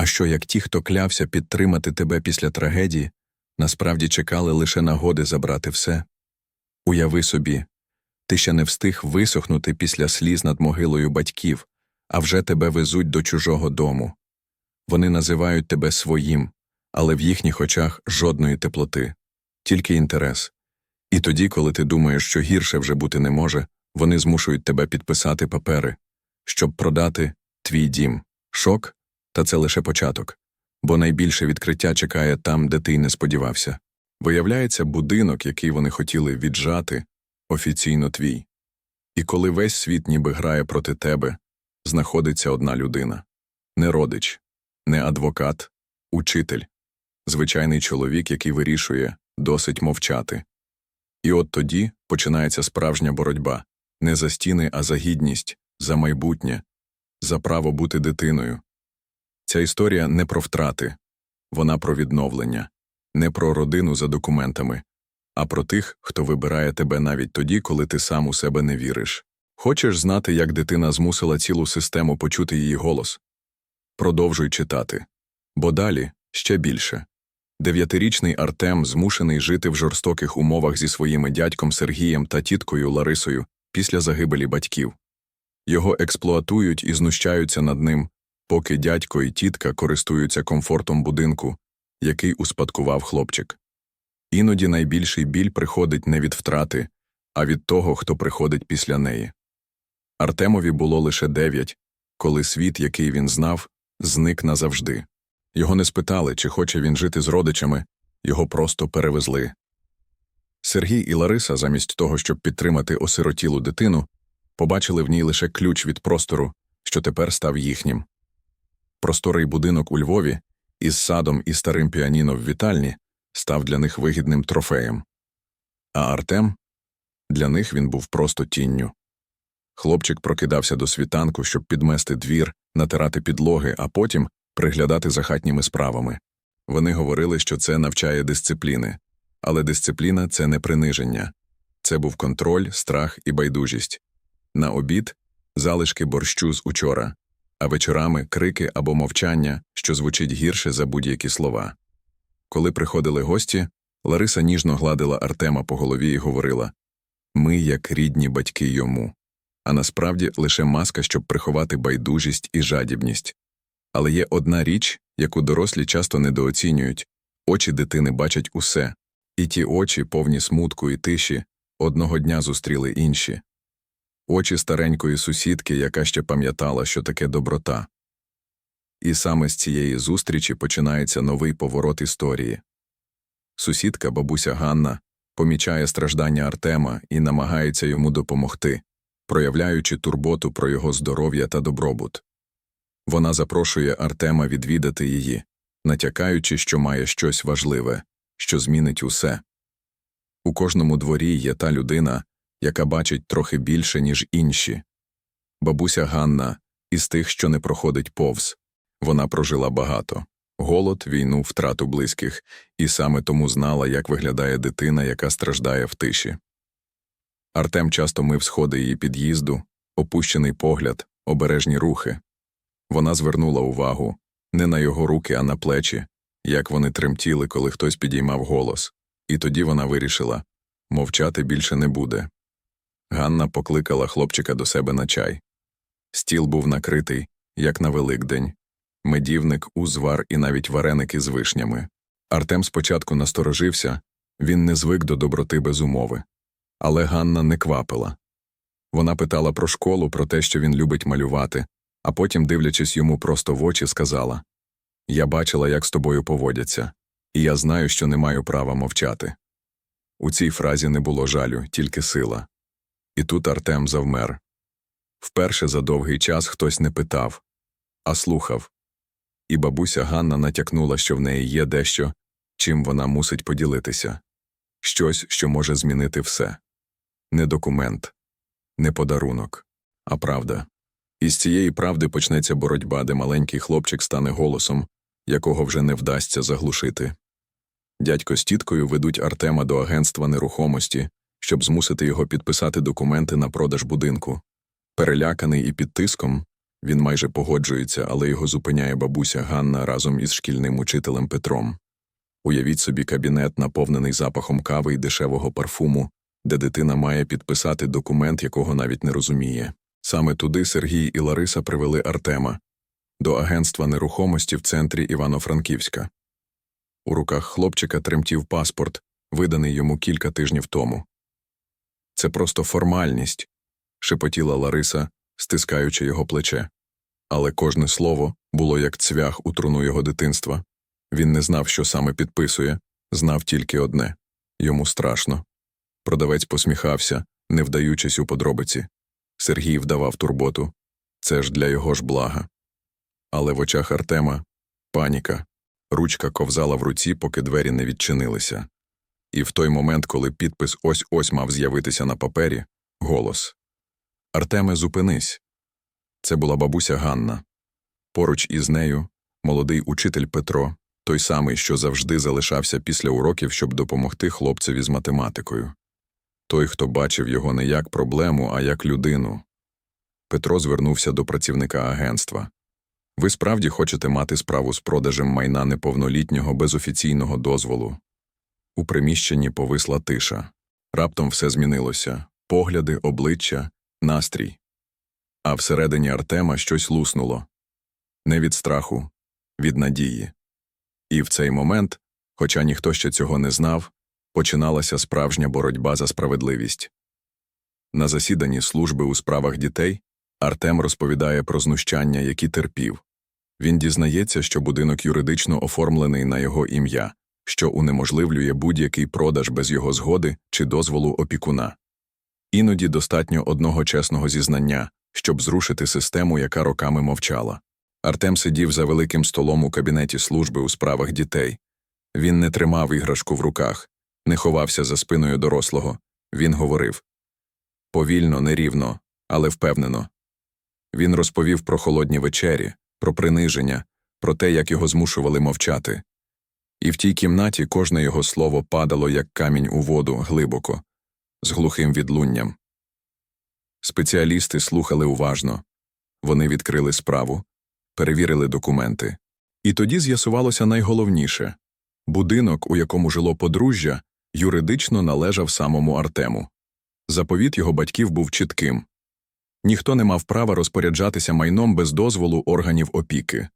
А що як ті, хто клявся підтримати тебе після трагедії, насправді чекали лише нагоди забрати все? Уяви собі, ти ще не встиг висохнути після сліз над могилою батьків, а вже тебе везуть до чужого дому. Вони називають тебе своїм, але в їхніх очах жодної теплоти, тільки інтерес. І тоді, коли ти думаєш, що гірше вже бути не може, вони змушують тебе підписати папери, щоб продати твій дім. Шок? Та це лише початок. Бо найбільше відкриття чекає там, де ти й не сподівався. Виявляється, будинок, який вони хотіли віджати, офіційно твій. І коли весь світ ніби грає проти тебе, знаходиться одна людина не родич, не адвокат, учитель, звичайний чоловік, який вирішує досить мовчати. І от тоді починається справжня боротьба не за стіни, а за гідність, за майбутнє, за право бути дитиною. Ця історія не про втрати, вона про відновлення, не про родину за документами, а про тих, хто вибирає тебе навіть тоді, коли ти сам у себе не віриш. Хочеш знати, як дитина змусила цілу систему почути її голос? Продовжуй читати. Бо далі ще більше. Дев'ятирічний Артем змушений жити в жорстоких умовах зі своїми дядьком Сергієм та тіткою Ларисою після загибелі батьків. Його експлуатують і знущаються над ним, поки дядько і тітка користуються комфортом будинку, який успадкував хлопчик. Іноді найбільший біль приходить не від втрати, а від того, хто приходить після неї. Артемові було лише дев'ять, коли світ, який він знав, зник назавжди. Його не спитали, чи хоче він жити з родичами, його просто перевезли. Сергій і Лариса, замість того, щоб підтримати осиротілу дитину, побачили в ній лише ключ від простору, що тепер став їхнім. Просторий будинок у Львові із садом і старим піаніно в вітальні став для них вигідним трофеєм. А Артем для них він був просто тінню. Хлопчик прокидався до світанку, щоб підмести двір, натирати підлоги, а потім приглядати за хатніми справами. Вони говорили, що це навчає дисципліни, але дисципліна це не приниження. Це був контроль, страх і байдужість. На обід залишки борщу з учора, а вечорами крики або мовчання, що звучить гірше за будь-які слова. Коли приходили гості, Лариса ніжно гладила Артема по голові і говорила Ми як рідні батьки йому. А насправді лише маска, щоб приховати байдужість і жадібність. Але є одна річ, яку дорослі часто недооцінюють очі дитини бачать усе, і ті очі, повні смутку і тиші, одного дня зустріли інші очі старенької сусідки, яка ще пам'ятала, що таке доброта. І саме з цієї зустрічі починається новий поворот історії. Сусідка, бабуся Ганна, помічає страждання Артема і намагається йому допомогти, проявляючи турботу про його здоров'я та добробут. Вона запрошує Артема відвідати її, натякаючи, що має щось важливе, що змінить усе. У кожному дворі є та людина, яка бачить трохи більше, ніж інші. Бабуся Ганна із тих, що не проходить повз. Вона прожила багато голод, війну, втрату близьких, і саме тому знала, як виглядає дитина, яка страждає в тиші. Артем часто мив сходи її під'їзду, опущений погляд, обережні рухи. Вона звернула увагу не на його руки, а на плечі, як вони тремтіли, коли хтось підіймав голос, і тоді вона вирішила мовчати більше не буде. Ганна покликала хлопчика до себе на чай. Стіл був накритий, як на Великдень, медівник, узвар і навіть вареники з вишнями. Артем спочатку насторожився він не звик до доброти без умови. Але Ганна не квапила. Вона питала про школу, про те, що він любить малювати, а потім, дивлячись йому просто в очі, сказала Я бачила, як з тобою поводяться, і я знаю, що не маю права мовчати. У цій фразі не було жалю, тільки сила. І тут Артем завмер. Вперше за довгий час хтось не питав, а слухав. І бабуся Ганна натякнула, що в неї є дещо, чим вона мусить поділитися щось, що може змінити все не документ, не подарунок, а правда. І з цієї правди почнеться боротьба, де маленький хлопчик стане голосом, якого вже не вдасться заглушити. Дядько з тіткою ведуть Артема до агентства нерухомості, щоб змусити його підписати документи на продаж будинку. Переляканий і під тиском, Він майже погоджується, але його зупиняє бабуся Ганна разом із шкільним учителем Петром. Уявіть собі кабінет, наповнений запахом кави і дешевого парфуму, де дитина має підписати документ, якого навіть не розуміє. Саме туди Сергій і Лариса привели Артема до агентства нерухомості в центрі Івано-Франківська. У руках хлопчика тремтів паспорт, виданий йому кілька тижнів тому. Це просто формальність, шепотіла Лариса, стискаючи його плече. Але кожне слово було як цвях у труну його дитинства. Він не знав, що саме підписує, знав тільки одне йому страшно. Продавець посміхався, не вдаючись у подробиці. Сергій вдавав турботу це ж для його ж блага. Але в очах Артема паніка. Ручка ковзала в руці, поки двері не відчинилися. І в той момент, коли підпис ось ось мав з'явитися на папері, голос Артеме, зупинись. Це була бабуся Ганна. Поруч із нею молодий учитель Петро, той самий, що завжди залишався після уроків, щоб допомогти хлопцеві з математикою. Той, хто бачив його не як проблему, а як людину. Петро звернувся до працівника агентства. Ви справді хочете мати справу з продажем майна неповнолітнього без офіційного дозволу? У приміщенні повисла тиша. Раптом все змінилося погляди, обличчя, настрій. А всередині Артема щось луснуло не від страху, від надії. І в цей момент, хоча ніхто ще цього не знав, починалася справжня боротьба за справедливість. На засіданні служби у справах дітей Артем розповідає про знущання, які терпів. Він дізнається, що будинок юридично оформлений на його ім'я, що унеможливлює будь-який продаж без його згоди чи дозволу опікуна. Іноді достатньо одного чесного зізнання, щоб зрушити систему, яка роками мовчала. Артем сидів за великим столом у кабінеті служби у справах дітей. Він не тримав іграшку в руках, не ховався за спиною дорослого. Він говорив повільно, нерівно, але впевнено. Він розповів про холодні вечері, про приниження, про те, як його змушували мовчати. І в тій кімнаті кожне його слово падало, як камінь у воду, глибоко, з глухим відлунням. Спеціалісти слухали уважно. Вони відкрили справу, перевірили документи. І тоді з'ясувалося найголовніше будинок, у якому жило подружжя, юридично належав самому Артему. Заповіт його батьків був чітким ніхто не мав права розпоряджатися майном без дозволу органів опіки.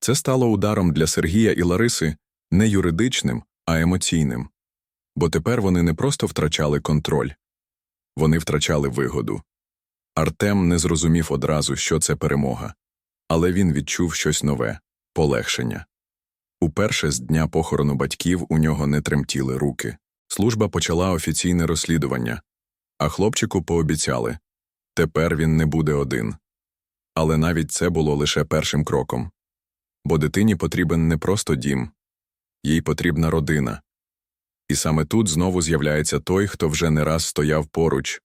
Це стало ударом для Сергія і Лариси не юридичним, а емоційним. Бо тепер вони не просто втрачали контроль, вони втрачали вигоду. Артем не зрозумів одразу, що це перемога, але він відчув щось нове полегшення. Уперше з дня похорону батьків у нього не тремтіли руки. Служба почала офіційне розслідування, а хлопчику пообіцяли тепер він не буде один. Але навіть це було лише першим кроком. Бо дитині потрібен не просто дім, їй потрібна родина. І саме тут знову з'являється той, хто вже не раз стояв поруч.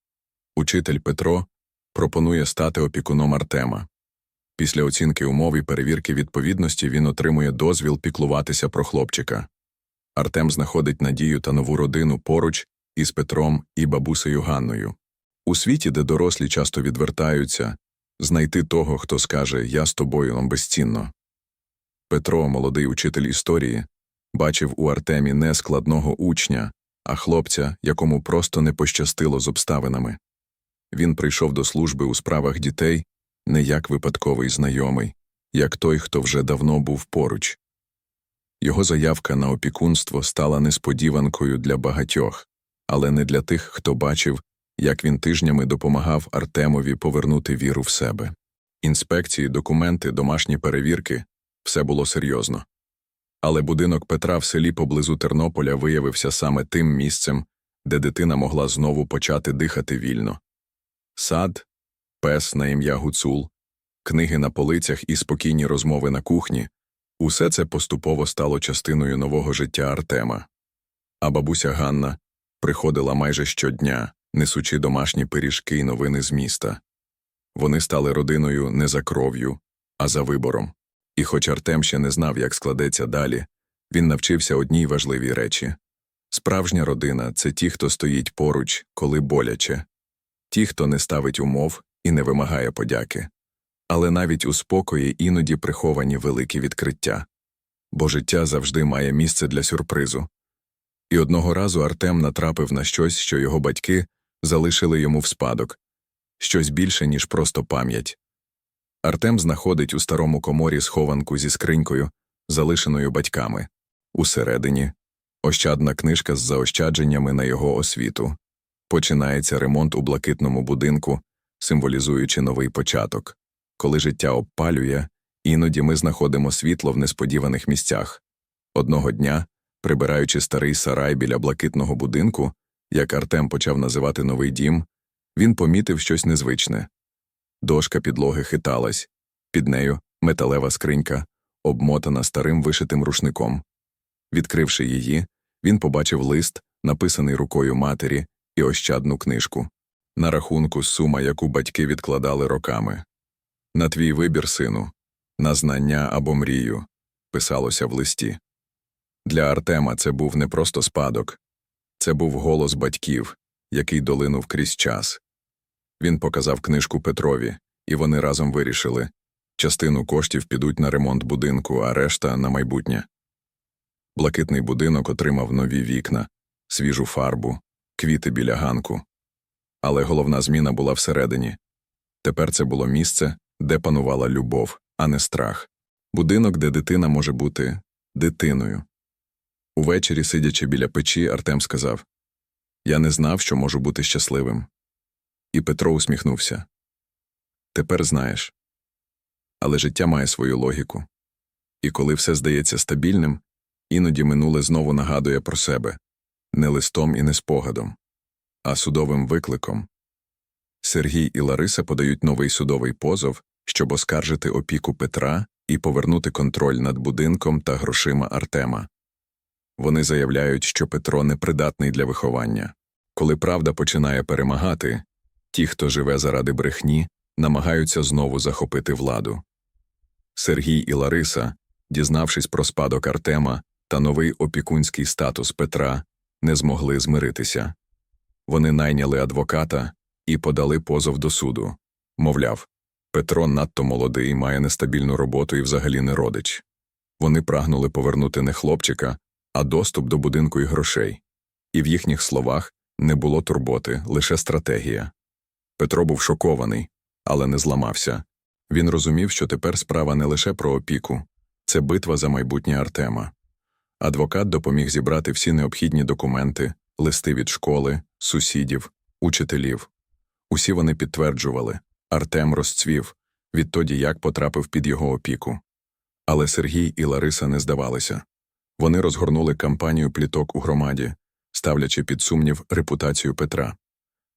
Учитель Петро пропонує стати опікуном Артема. Після оцінки умов і перевірки відповідності він отримує дозвіл піклуватися про хлопчика. Артем знаходить надію та нову родину поруч із Петром і бабусею Ганною. У світі, де дорослі часто відвертаються, знайти того, хто скаже Я з тобою нам безцінно. Петро, молодий учитель історії, бачив у Артемі не складного учня, а хлопця, якому просто не пощастило з обставинами. Він прийшов до служби у справах дітей не як випадковий знайомий, як той, хто вже давно був поруч. Його заявка на опікунство стала несподіванкою для багатьох, але не для тих, хто бачив, як він тижнями допомагав Артемові повернути віру в себе. Інспекції, документи, домашні перевірки все було серйозно. Але будинок Петра в селі поблизу Тернополя виявився саме тим місцем, де дитина могла знову почати дихати вільно. Сад, пес на ім'я Гуцул, книги на полицях і спокійні розмови на кухні усе це поступово стало частиною нового життя Артема. А бабуся Ганна приходила майже щодня, несучи домашні пиріжки й новини з міста. Вони стали родиною не за кров'ю, а за вибором. І хоч Артем ще не знав, як складеться далі, він навчився одній важливій речі справжня родина це ті, хто стоїть поруч, коли боляче, ті, хто не ставить умов і не вимагає подяки. Але навіть у спокої іноді приховані великі відкриття. Бо життя завжди має місце для сюрпризу. І одного разу Артем натрапив на щось, що його батьки залишили йому в спадок щось більше, ніж просто пам'ять. Артем знаходить у старому коморі схованку зі скринькою, залишеною батьками. Усередині ощадна книжка з заощадженнями на його освіту. Починається ремонт у блакитному будинку, символізуючи новий початок. Коли життя обпалює, іноді ми знаходимо світло в несподіваних місцях. Одного дня, прибираючи старий сарай біля блакитного будинку, як Артем почав називати новий дім, він помітив щось незвичне. Дошка підлоги хиталась, під нею металева скринька, обмотана старим вишитим рушником. Відкривши її, він побачив лист, написаний рукою матері, і ощадну книжку. На рахунку сума, яку батьки відкладали роками. На твій вибір, сину, на знання або мрію, писалося в листі. Для Артема це був не просто спадок, це був голос батьків, який долинув крізь час. Він показав книжку Петрові, і вони разом вирішили частину коштів підуть на ремонт будинку, а решта на майбутнє. Блакитний будинок отримав нові вікна, свіжу фарбу, квіти біля ганку. Але головна зміна була всередині. Тепер це було місце, де панувала любов, а не страх. Будинок, де дитина може бути дитиною. Увечері, сидячи біля печі, Артем сказав Я не знав, що можу бути щасливим. І Петро усміхнувся. Тепер знаєш. Але життя має свою логіку. І коли все здається стабільним, іноді минуле знову нагадує про себе не листом і не спогадом, а судовим викликом. Сергій і Лариса подають новий судовий позов, щоб оскаржити опіку Петра і повернути контроль над будинком та грошима Артема. Вони заявляють, що Петро непридатний для виховання. Коли правда починає перемагати, ті, хто живе заради брехні, намагаються знову захопити владу. Сергій і Лариса, дізнавшись про спадок Артема та новий опікунський статус Петра, не змогли змиритися. Вони найняли адвоката і подали позов до суду. Мовляв, Петро надто молодий, має нестабільну роботу і взагалі не родич. Вони прагнули повернути не хлопчика, а доступ до будинку і грошей. І в їхніх словах не було турботи, лише стратегія. Петро був шокований, але не зламався. Він розумів, що тепер справа не лише про опіку, це битва за майбутнє Артема. Адвокат допоміг зібрати всі необхідні документи, листи від школи, сусідів, учителів. Усі вони підтверджували Артем розцвів, відтоді як потрапив під його опіку. Але Сергій і Лариса не здавалися. Вони розгорнули кампанію пліток у громаді, ставлячи під сумнів репутацію Петра.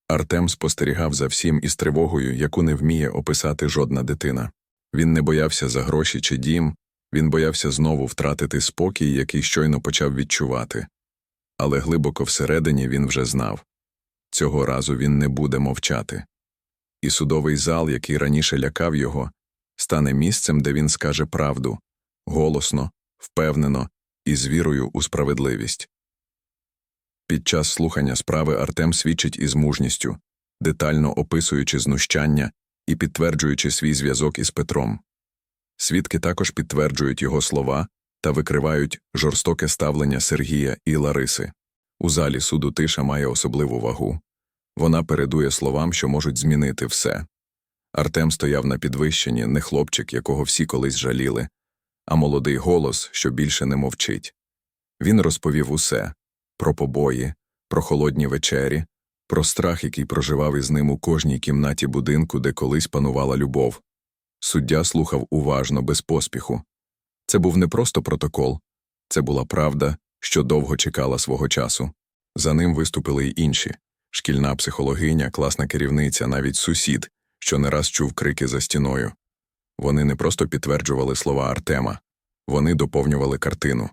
Артем спостерігав за всім із тривогою, яку не вміє описати жодна дитина. Він не боявся за гроші чи дім, він боявся знову втратити спокій, який щойно почав відчувати. Але глибоко всередині він вже знав цього разу він не буде мовчати. І судовий зал, який раніше лякав його, стане місцем, де він скаже правду голосно, впевнено і з вірою у справедливість. Під час слухання справи Артем свідчить із мужністю, детально описуючи знущання і підтверджуючи свій зв'язок із Петром. Свідки також підтверджують його слова та викривають жорстоке ставлення Сергія і Лариси. У залі суду тиша має особливу вагу. Вона передує словам, що можуть змінити все. Артем стояв на підвищенні, не хлопчик, якого всі колись жаліли, а молодий голос, що більше не мовчить. Він розповів усе про побої, про холодні вечері, про страх, який проживав із ним у кожній кімнаті будинку, де колись панувала любов. Суддя слухав уважно, без поспіху. Це був не просто протокол, це була правда, що довго чекала свого часу. За ним виступили й інші шкільна психологиня, класна керівниця, навіть сусід, що не раз чув крики за стіною. Вони не просто підтверджували слова Артема, вони доповнювали картину.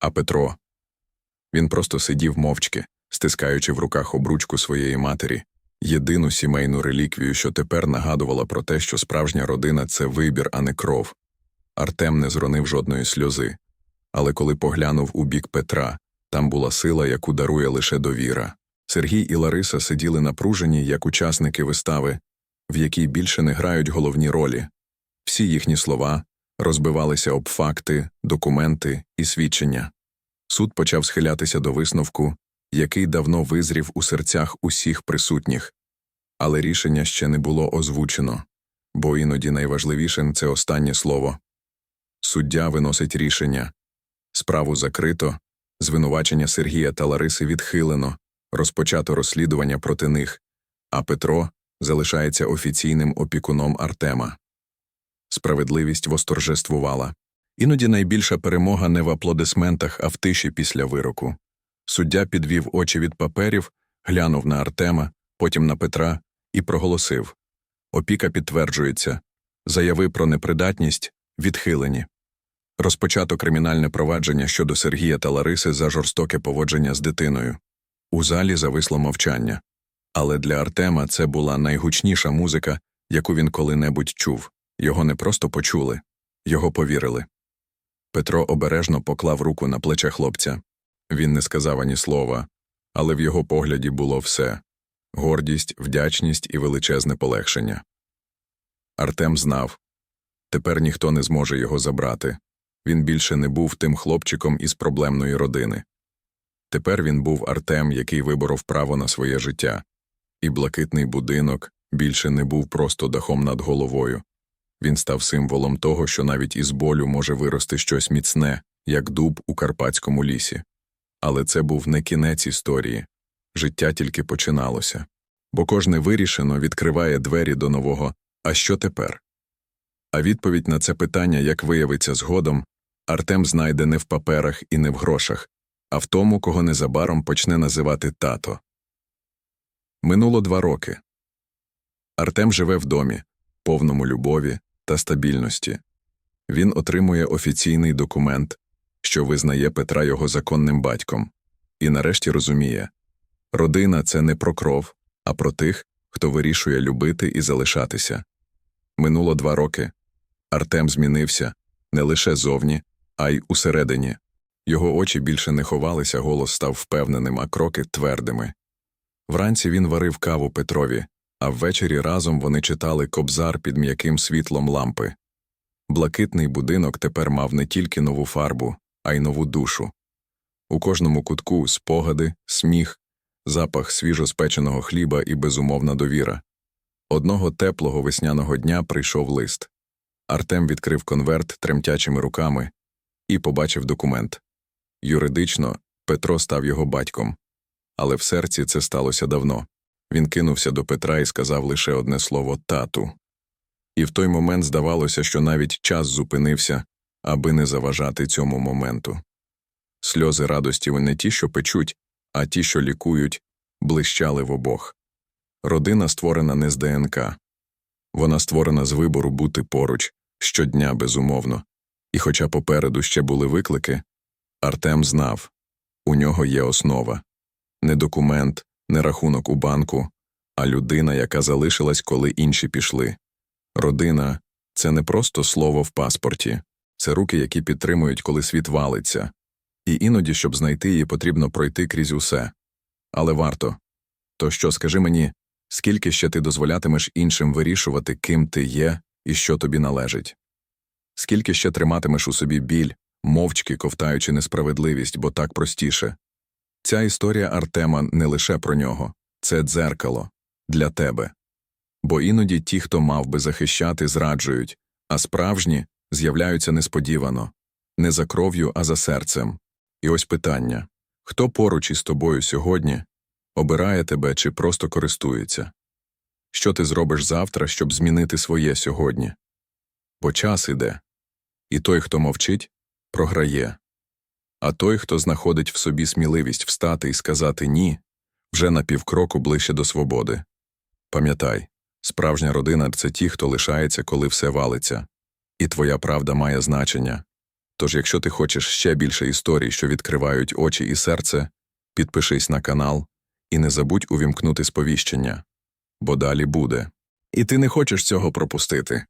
А Петро він просто сидів мовчки, стискаючи в руках обручку своєї матері, єдину сімейну реліквію, що тепер нагадувала про те, що справжня родина це вибір, а не кров. Артем не зронив жодної сльози. Але коли поглянув у бік Петра, там була сила, яку дарує лише довіра. Сергій і Лариса сиділи напружені, як учасники вистави, в якій більше не грають головні ролі, Всі їхні слова розбивалися об факти, документи і свідчення. Суд почав схилятися до висновку, який давно визрів у серцях усіх присутніх, але рішення ще не було озвучено, бо іноді найважливішим це останнє слово. Суддя виносить рішення. Справу закрито, звинувачення Сергія та Лариси відхилено, розпочато розслідування проти них, а Петро залишається офіційним опікуном Артема. Справедливість восторжествувала. Іноді найбільша перемога не в аплодисментах, а в тиші після вироку. Суддя підвів очі від паперів, глянув на Артема, потім на Петра і проголосив Опіка підтверджується. Заяви про непридатність відхилені. Розпочато кримінальне провадження щодо Сергія та Лариси за жорстоке поводження з дитиною. У залі зависло мовчання. Але для Артема це була найгучніша музика, яку він коли-небудь чув. Його не просто почули, його повірили. Петро обережно поклав руку на плече хлопця. Він не сказав ані слова, але в його погляді було все гордість, вдячність і величезне полегшення. Артем знав тепер ніхто не зможе його забрати. Він більше не був тим хлопчиком із проблемної родини. Тепер він був Артем, який виборов право на своє життя, і блакитний будинок більше не був просто дахом над головою. Він став символом того, що навіть із болю може вирости щось міцне, як дуб у карпатському лісі. Але це був не кінець історії життя тільки починалося. Бо кожне вирішено відкриває двері до нового А що тепер? А відповідь на це питання, як виявиться згодом, Артем знайде не в паперах і не в грошах, а в тому, кого незабаром почне називати тато. Минуло два роки. Артем живе в домі, повному любові та стабільності. Він отримує офіційний документ, що визнає Петра його законним батьком, і нарешті розуміє родина це не про кров, а про тих, хто вирішує любити і залишатися. Минуло два роки. Артем змінився не лише зовні, а й усередині. Його очі більше не ховалися, голос став впевненим, а кроки твердими. Вранці він варив каву Петрові, а ввечері разом вони читали кобзар під м'яким світлом лампи. Блакитний будинок тепер мав не тільки нову фарбу, а й нову душу. У кожному кутку спогади, сміх, запах свіжоспеченого хліба і безумовна довіра. Одного теплого весняного дня прийшов лист. Артем відкрив конверт тремтячими руками і побачив документ. Юридично Петро став його батьком, але в серці це сталося давно. Він кинувся до Петра і сказав лише одне слово тату. І в той момент здавалося, що навіть час зупинився, аби не заважати цьому моменту. Сльози радості не ті, що печуть, а ті, що лікують, блищали в обох. Родина створена не з ДНК. Вона створена з вибору бути поруч щодня, безумовно. І хоча попереду ще були виклики, Артем знав у нього є основа не документ, не рахунок у банку, а людина, яка залишилась, коли інші пішли. Родина це не просто слово в паспорті, це руки, які підтримують, коли світ валиться. І іноді, щоб знайти її, потрібно пройти крізь усе. Але варто. То що, скажи мені, скільки ще ти дозволятимеш іншим вирішувати, ким ти є і що тобі належить? Скільки ще триматимеш у собі біль, мовчки ковтаючи несправедливість, бо так простіше? Ця історія Артема не лише про нього, це дзеркало для тебе. Бо іноді ті, хто мав би захищати, зраджують, а справжні з'являються несподівано, не за кров'ю, а за серцем. І ось питання хто поруч із тобою сьогодні обирає тебе чи просто користується? Що ти зробиш завтра, щоб змінити своє сьогодні? Бо час іде, і той, хто мовчить, програє. А той, хто знаходить в собі сміливість встати і сказати ні, вже на півкроку ближче до свободи. Пам'ятай, справжня родина це ті, хто лишається, коли все валиться, і твоя правда має значення. Тож, якщо ти хочеш ще більше історій, що відкривають очі і серце, підпишись на канал і не забудь увімкнути сповіщення, бо далі буде. І ти не хочеш цього пропустити.